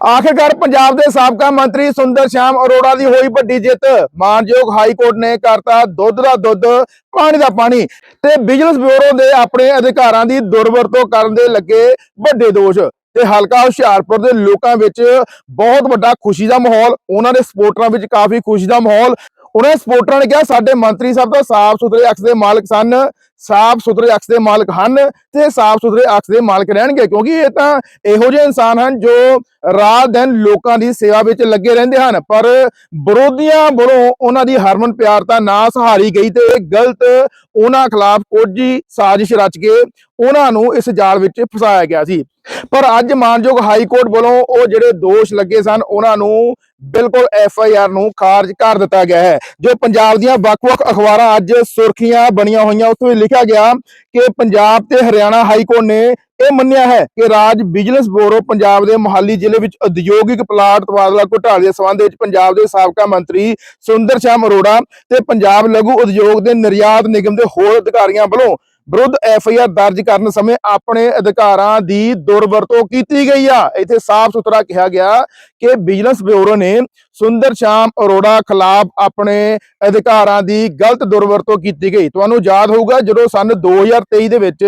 ਆਖਿਰਕਾਰ ਪੰਜਾਬ ਦੇ ਸਾਬਕਾ ਮੰਤਰੀ ਸੁੰਦਰ ਸ਼ਾਮ ਅਰੋੜਾ ਦੀ ਹੋਈ ਵੱਡੀ ਜਿੱਤ ਮਾਨਯੋਗ ਹਾਈ ਕੋਰਟ ਨੇ ਕਰਤਾ ਦੁੱਧ ਦਾ ਦੁੱਧ, ਪਾਣੀ ਦਾ ਪਾਣੀ ਤੇ ਵਿਜੀਲੈਂਸ ਬਿਊਰੋ ਦੇ ਆਪਣੇ ਅਧਿਕਾਰਾਂ ਦੀ ਦੁਰਵਰਤੋਂ ਕਰਨ ਦੇ ਲੱਗੇ ਵੱਡੇ ਦੋਸ਼ ਤੇ ਹਲਕਾ ਹੁਸ਼ਿਆਰਪੁਰ ਦੇ ਲੋਕਾਂ ਵਿੱਚ ਬਹੁਤ ਵੱਡਾ ਖੁਸ਼ੀ ਦਾ ਮਾਹੌਲ, ਉਹਨਾਂ ਦੇ ਸਪੋਰਟਰਾਂ ਵਿੱਚ ਕਾਫੀ ਖੁਸ਼ੀ ਦਾ ਮਾਹੌਲ ਉਹਨਾਂ ਸਪੋਰਟਰਾਂ ਨੇ ਕਿਹਾ, ਸਾਡੇ ਮੰਤਰੀ ਸਾਹਿਬ ਤਾਂ ਸਾਫ਼ ਸੁਥਰੇ ਅਕਸ ਦੇ ਮਾਲਕ ਸਨ, ਸਾਫ਼ ਸੁਥਰੇ ਅਕਸ ਦੇ ਮਾਲਕ ਹਨ ਤੇ ਸਾਫ਼ ਸੁਥਰੇ ਅਕਸ ਦੇ ਮਾਲਕ ਰਹਿਣਗੇ, ਕਿਉਂਕਿ ਇਹ ਤਾਂ ਇਹੋ ਜਿਹੇ ਇਨਸਾਨ ਹਨ ਜੋ ਰਾਤ ਦਿਨ ਲੋਕਾਂ ਦੀ ਸੇਵਾ ਵਿੱਚ ਲੱਗੇ ਰਹਿੰਦੇ ਹਨ। ਪਰ ਵਿਰੋਧੀਆਂ ਵੱਲੋਂ ਉਹਨਾਂ ਦੀ ਹਰਮਨ ਪਿਆਰਤਾ ਨਾ ਸਹਾਰੀ ਗਈ ਤੇ ਗਲਤ ਉਹਨਾਂ ਖਿਲਾਫ ਕੋਝੀ ਸਾਜ਼ਿਸ਼ ਰਚ ਕੇ ਉਹਨਾਂ ਨੂੰ ਇਸ ਜਾਲ ਵਿੱਚ ਫਸਾਇਆ ਗਿਆ ਸੀ। ਪਰ ਅੱਜ ਮਾਨਯੋਗ ਹਾਈ ਕੋਰਟ ਵੱਲੋਂ ਉਹ ਜਿਹੜੇ ਦੋਸ਼ ਲੱਗੇ ਸਨ, ਉਹਨਾਂ ਨੂੰ ਬਿਲਕੁਲ ਐਫ ਆਈ ਆਰ ਨੂੰ ਖਾਰਜ ਕਰ ਦਿੱਤਾ ਗਿਆ ਹੈ। ਜੋ ਪੰਜਾਬ ਦੀਆਂ ਵੱਖ-ਵੱਖ ਅਖਬਾਰਾਂ ਅੱਜ ਸੁਰਖੀਆਂ ਬਣੀਆਂ ਹੋਈਆਂ, ਉੱਥੇ ਵੀ ਲਿਖਿਆ ਗਿਆ ਕਿ ਪੰਜਾਬ ਤੇ ਹਰਿਆਣਾ ਹਾਈ ਕੋਰਟ ਨੇ ਇਹ ਮੰਨਿਆ ਹੈ ਕਿ ਰਾਜ ਬਿਜਨਸ ਬਿਊਰੋ ਪੰਜਾਬ ਦੇ ਮੋਹਾਲੀ ਜ਼ਿਲ੍ਹੇ ਵਿੱਚ ਉਦਯੋਗਿਕ ਪਲਾਟ ਤਬਾਦਲਾ ਘੁਟਾਲੇ ਦੇ ਸੰਬੰਧ ਵਿੱਚ ਪੰਜਾਬ ਦੇ ਸਾਬਕਾ ਮੰਤਰੀ ਸੁੰਦਰ ਸ਼ਾਮ ਅਰੋੜਾ ਤੇ ਪੰਜਾਬ ਲਘੂ ਉਦਯੋਗ ਦੇ ਨਿਰਯਾਤ ਨਿਗਮ ਦੇ ਹੋਰ ਅਧਿਕਾਰੀਆਂ ਵੱਲੋਂ ਵਿਰੁੱਧ ਐਫ ਆਈ ਆਰ ਦਰਜ ਕਰਨ ਸਮੇਂ ਆਪਣੇ ਅਧਿਕਾਰਾਂ ਦੀ ਦੁਰਵਰਤੋਂ ਕੀਤੀ ਗਈ ਆ। ਇੱਥੇ ਸਾਫ਼ ਸੁਥਰਾ ਕਿਹਾ ਗਿਆ ਕਿ ਵਿਜੀਲੈਂਸ ਬਿਊਰੋ ਨੇ ਸੁੰਦਰ ਸ਼ਾਮ ਅਰੋੜਾ ਖਿਲਾਫ ਆਪਣੇ ਅਧਿਕਾਰਾਂ ਦੀ ਗਲਤ ਦੁਰਵਰਤੋਂ ਕੀਤੀ ਗਈ। ਤੁਹਾਨੂੰ ਯਾਦ ਹੋਊਗਾ ਜਦੋਂ ਸਨ 2023 ਦੇ ਵਿੱਚ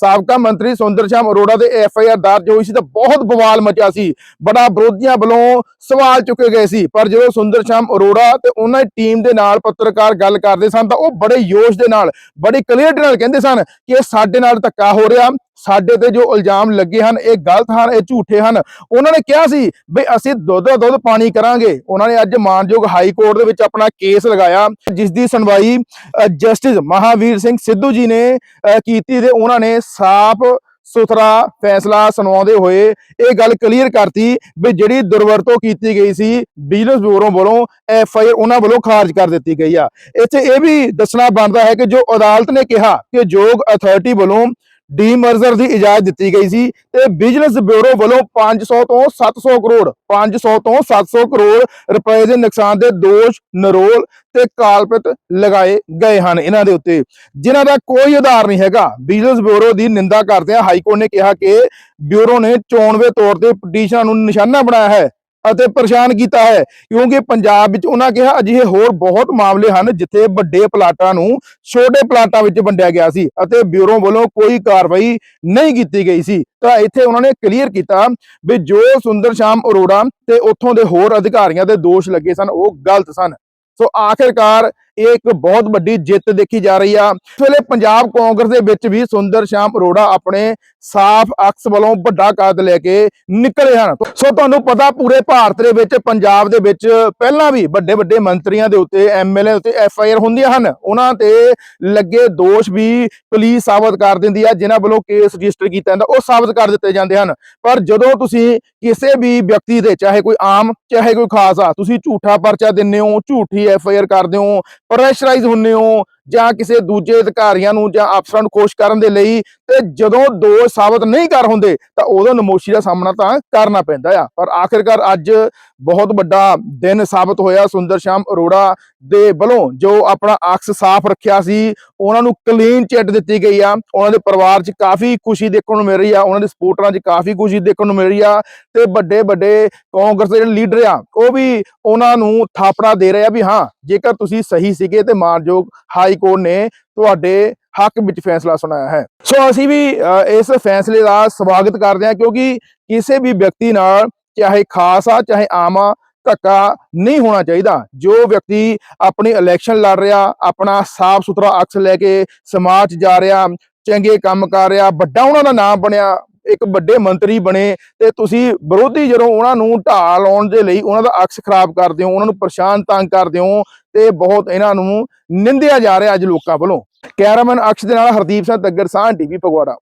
ਸਾਬਕਾ ਮੰਤਰੀ ਸੁੰਦਰ ਸ਼ਾਮ ਅਰੋੜਾ ਦੇ ਐਫ ਆਈ ਆਰ ਦਰਜ ਹੋਈ ਸੀ ਤਾਂ ਬਹੁਤ ਬਵਾਲ ਮਚਿਆ ਸੀ। ਬੜਾ ਵਿਰੋਧੀਆਂ ਵੱਲੋਂ ਸਵਾਲ ਚੁੱਕੇ ਗਏ ਸੀ। ਪਰ ਜਦੋਂ ਸੁੰਦਰ ਸ਼ਾਮ ਅਰੋੜਾ ਤੇ ਉਹਨਾਂ ਦੀ ਟੀਮ ਦੇ ਨਾਲ ਪੱਤਰਕਾਰ ਗੱਲ ਕਰਦੇ ਸਨ ਤਾਂ ਉਹ ਬੜੇ ਜੋਸ਼ ਦੇ ਨਾਲ, ਬੜੀ ਕਲੀਅਰਟੀ ਨਾਲ ਕਹਿੰਦੇ ਸਨ ਕਿ ਇਹ ਸਾਡੇ ਨਾਲ ਧੱਕਾ ਹੋ ਰਿਹਾ। ਸਾਡੇ ਤੇ ਜੋ ਇਲਜ਼ਾਮ ਲੱਗੇ ਹਨ, ਇਹ ਗਲਤ ਹਨ, ਇਹ ਝੂਠੇ ਹਨ। ਉਹਨਾਂ ਨੇ ਕਿਹਾ ਸੀ ਵੀ ਅਸੀਂ ਦੁੱਧ ਦਾ ਦੁੱਧ ਪਾਣੀ ਕਰਾਂਗੇ। ਉਹਨਾਂ ਨੇ ਅੱਜ ਮਾਨਯੋਗ ਹਾਈ ਕੋਰਟ ਦੇ ਵਿੱਚ ਆਪਣਾ ਕੇਸ ਲਗਾਇਆ, ਜਿਸ ਦੀ ਸੁਣਵਾਈ ਜਸਟਿਸ ਮਹਾਵੀਰ ਸਿੰਘ ਸਿੱਧੂ ਜੀ ਨੇ ਕੀਤੀ ਤੇ ਉਹਨਾਂ ਨੇ ਸਾਫ਼ ਸੁਥਰਾ ਫੈਸਲਾ ਸੁਣਾਉਂਦੇ ਹੋਏ ਇਹ ਗੱਲ ਕਲੀਅਰ ਕਰਤੀ ਵੀ ਜਿਹੜੀ ਦੁਰਵਰਤੋਂ ਕੀਤੀ ਗਈ ਸੀ, ਬਿਜਨਸ ਬਿਊਰੋ ਵੱਲੋਂ, ਐਫ ਆਈ ਆਰ ਉਹਨਾਂ ਵੱਲੋਂ ਖਾਰਜ ਕਰ ਦਿੱਤੀ ਗਈ ਆ। ਇੱਥੇ ਇਹ ਵੀ ਦੱਸਣਾ ਬਣਦਾ ਹੈ ਕਿ ਜੋ ਅਦਾਲਤ ਨੇ ਕਿਹਾ ਕਿ ਯੋਗ ਅਥਾਰਟੀ ਵੱਲੋਂ ਡੀਮਰਜਰ ਦੀ ਇਜਾਜ਼ਤ ਦਿੱਤੀ ਗਈ ਸੀ ਤੇ ਬਿਜਨਸ ਬਿਊਰੋ ਵੱਲੋਂ 500 ਤੋਂ 700 ਕਰੋੜ 500 ਤੋਂ 700 ਕਰੋੜ ਰੁਪਏ ਦੇ ਨੁਕਸਾਨ ਦੇ ਦੋਸ਼, ਨਰੋਲ ਤੇ ਕਾਲਪਿਤ ਲਗਾਏ ਗਏ ਹਨ ਇਹਨਾਂ ਦੇ ਉੱਤੇ। ਜਿਨ੍ਹਾਂ ਦਾ ਕੋਈ ਆਧਾਰ ਨਹੀਂ ਹੈਗਾ, ਬਿਜਨਸ ਬਿਊਰੋ ਦੀ ਨਿੰਦਾ ਕਰਦਿਆਂ ਹਾਈ ਕੋਰਟ ਨੇ ਕਿਹਾ ਕਿ ਬਿਊਰੋ ਨੇ ਚੋਣਵੇਂ ਤੌਰ ਤੇ ਪਟੀਸ਼ਨਾਂ ਨੂੰ ਨਿਸ਼ਾਨਾ ਬਣਾਇਆ ਹੈ। ਅਤੇ ਪਰੇਸ਼ਾਨ ਕੀਤਾ ਹੈ, ਕਿਉਂਕਿ ਪੰਜਾਬ ਵਿੱਚ ਉਹਨਾਂ ਕਿਹਾ ਅਜਿਹੇ ਹੋਰ ਬਹੁਤ ਮਾਮਲੇ ਹਨ ਜਿੱਥੇ ਵੱਡੇ ਪਲਾਟਾਂ ਨੂੰ ਛੋਟੇ ਪਲਾਟਾਂ ਵਿੱਚ ਵੰਡਿਆ ਗਿਆ ਸੀ ਅਤੇ ਬਿਊਰੋ ਵੱਲੋਂ ਕੋਈ ਕਾਰਵਾਈ ਨਹੀਂ ਕੀਤੀ ਗਈ ਸੀ। ਤਾਂ ਇੱਥੇ ਉਹਨਾਂ ਨੇ ਕਲੀਅਰ ਕੀਤਾ ਵੀ ਜੋ ਸੁੰਦਰ ਸ਼ਾਮ ਅਰੋੜਾ ਤੇ ਉੱਥੋਂ ਦੇ ਹੋਰ ਅਧਿਕਾਰੀਆਂ ਦੇ ਦੋਸ਼ ਲੱਗੇ ਸਨ, ਉਹ ਗਲਤ ਸਨ। ਸੋ ਆਖਿਰਕਾਰ ਇਹ ਇੱਕ ਬਹੁਤ ਵੱਡੀ ਜਿੱਤ ਦੇਖੀ ਜਾ ਰਹੀ ਆ। ਇਸ ਵੇਲੇ ਪੰਜਾਬ ਕਾਂਗਰਸ ਦੇ ਵਿੱਚ ਵੀ ਸੁੰਦਰ ਸ਼ਾਮ ਅਰੋੜਾ ਆਪਣੇ ਸਾਫ਼ ਅਕਸ ਵੱਲੋਂ ਵੱਡਾ ਕੱਦ ਲੈ ਕੇ ਨਿਕਲੇ ਹਨ। ਸੋ ਤੁਹਾਨੂੰ ਪਤਾ ਪੂਰੇ ਭਾਰਤ ਦੇ ਵਿੱਚ, ਪੰਜਾਬ ਦੇ ਵਿੱਚ ਪਹਿਲਾਂ ਵੀ ਵੱਡੇ ਵੱਡੇ ਮੰਤਰੀਆਂ ਦੇ ਉੱਤੇ ਐਮਐਲਏ ਉੱਤੇ ਐਫ ਆਈ ਆਰ ਹੁੰਦੀਆਂ ਹਨ। ਉਹਨਾਂ ਤੇ ਲੱਗੇ ਦੋਸ਼ ਵੀ ਪੁਲਿਸ ਸਾਬਤ ਕਰ ਦਿੰਦੀ ਆ, ਜਿਨ੍ਹਾਂ ਵੱਲੋਂ ਕੇਸ ਰਜਿਸਟਰ ਕੀਤਾ ਜਾਂਦਾ, ਉਹ ਸਾਬਤ ਕਰ ਦਿੱਤੇ ਜਾਂਦੇ ਹਨ। ਪਰ ਜਦੋਂ ਤੁਸੀਂ ਕਿਸੇ ਵੀ ਵਿਅਕਤੀ ਦੇ, ਚਾਹੇ ਕੋਈ ਆਮ, ਚਾਹੇ ਕੋਈ ਖਾਸ ਆ, ਤੁਸੀਂ ਝੂਠਾ ਪਰਚਾ ਦਿੰਦੇ ਹੋ, ਝੂਠੀ ਐਫ ਆਈ ਆਰ ਕਰਦੇ ਹੋ ਪ੍ਰੈਸ਼ਰਾਈਜ਼ ਹੁੰਨੇ ਹੋ। ਜਾਂ ਕਿਸੇ ਦੂਜੇ ਅਧਿਕਾਰੀਆਂ ਨੂੰ ਜਾਂ ਅਫਸਰਾਂ ਨੂੰ ਖੁਸ਼ ਕਰਨ ਦੇ ਲਈ ਤੇ ਜਦੋਂ ਦੋਸ਼ ਸਾਬਤ ਨਹੀਂ ਕਰ ਹੁੰਦੇ ਤਾਂ ਉਦੋਂ ਨਮੋਸ਼ੀ ਦਾ ਸਾਹਮਣਾ ਤਾਂ ਕਰਨਾ ਪੈਂਦਾ ਆ। ਪਰ ਆਖਿਰਕਾਰ ਅੱਜ ਬਹੁਤ ਵੱਡਾ ਦਿਨ ਸਾਬਤ ਹੋਇਆ ਸੁੰਦਰ ਸ਼ਾਮ ਅਰੋੜਾ ਦੇ ਵੱਲੋਂ, ਜੋ ਆਪਣਾ ਅਕਸ ਸਾਫ਼ ਰੱਖਿਆ ਸੀ, ਉਹਨਾਂ ਨੂੰ ਕਲੀਨ ਚਿੱਟ ਦਿੱਤੀ ਗਈ ਆ। ਉਹਨਾਂ ਦੇ ਪਰਿਵਾਰ 'ਚ ਕਾਫੀ ਖੁਸ਼ੀ ਦੇਖਣ ਨੂੰ ਮਿਲ ਰਹੀ ਆ, ਉਹਨਾਂ ਦੇ ਸਪੋਰਟਰਾਂ 'ਚ ਕਾਫੀ ਖੁਸ਼ੀ ਦੇਖਣ ਨੂੰ ਮਿਲ ਰਹੀ ਆ ਤੇ ਵੱਡੇ ਵੱਡੇ ਕਾਂਗਰਸ ਦੇ ਜਿਹੜੇ ਲੀਡਰ ਆ, ਉਹ ਵੀ ਉਹਨਾਂ ਨੂੰ ਥਾਪੜਾ ਦੇ ਰਹੇ ਆ ਵੀ ਹਾਂ, ਜੇਕਰ ਤੁਸੀਂ ਸਹੀ ਸੀਗੇ ਤੇ ਮਾਨਯੋਗ ਹਾਈ ਕੋਰਟ ਨੇ ਤੁਹਾਡੇ ਹੱਕ ਵਿੱਚ ਫੈਸਲਾ ਸੁਣਾਇਆ ਹੈ। ਸੋ ਅਸੀਂ ਵੀ ਇਸ ਫੈਸਲੇ ਦਾ ਸਵਾਗਤ ਕਰਦੇ ਹਾਂ ਕਿਉਂਕਿ ਕਿਸੇ ਵੀ ਵਿਅਕਤੀ ਨਾਲ ਚਾਹੇ ਖਾਸ ਆ, ਚਾਹੇ ਆਮ ਆ, ਧੱਕਾ ਨਹੀਂ ਹੋਣਾ ਚਾਹੀਦਾ। ਜੋ ਵਿਅਕਤੀ ਆਪਣੀ ਇਲੈਕਸ਼ਨ ਲੜ ਰਿਹਾ, ਆਪਣਾ ਸਾਫ਼ ਸੁਥਰਾ ਅਕਸ ਲੈ ਕੇ ਸਮਾਜ 'ਚ ਜਾ ਰਿਹਾ, ਚੰਗੇ ਕੰਮ ਕਰ ਰਿਹਾ, ਵੱਡਾ ਉਹਨਾਂ ਦਾ ਨਾਮ ਬਣਿਆ, ਇੱਕ ਵੱਡੇ ਮੰਤਰੀ ਬਣੇ ਤੇ ਤੁਸੀਂ ਵਿਰੋਧੀ ਜਦੋਂ ਉਹਨਾਂ ਨੂੰ ਢਾਹ ਲਾਉਣ ਦੇ ਲਈ ਉਹਨਾਂ ਦਾ ਅਕਸ ਖਰਾਬ ਕਰਦੇ ਹੋ, ਉਹਨਾਂ ਨੂੰ ਪਰੇਸ਼ਾਨ ਤੰਗ ਕਰਦੇ ਹੋ ਤੇ ਬਹੁਤ ਇਹਨਾਂ ਨੂੰ ਨਿੰਦਿਆ ਜਾ ਰਿਹਾ ਅੱਜ ਲੋਕਾਂ ਵੱਲੋਂ। ਕੈਮਰਾਮੈਨ ਅਕਸ਼ ਦੇ ਨਾਲ ਹਰਦੀਪ ਸਿੰਘ ਤੱਗਰ ਸਾਹ ਟੀਵੀ, ਫਗਵਾੜਾ।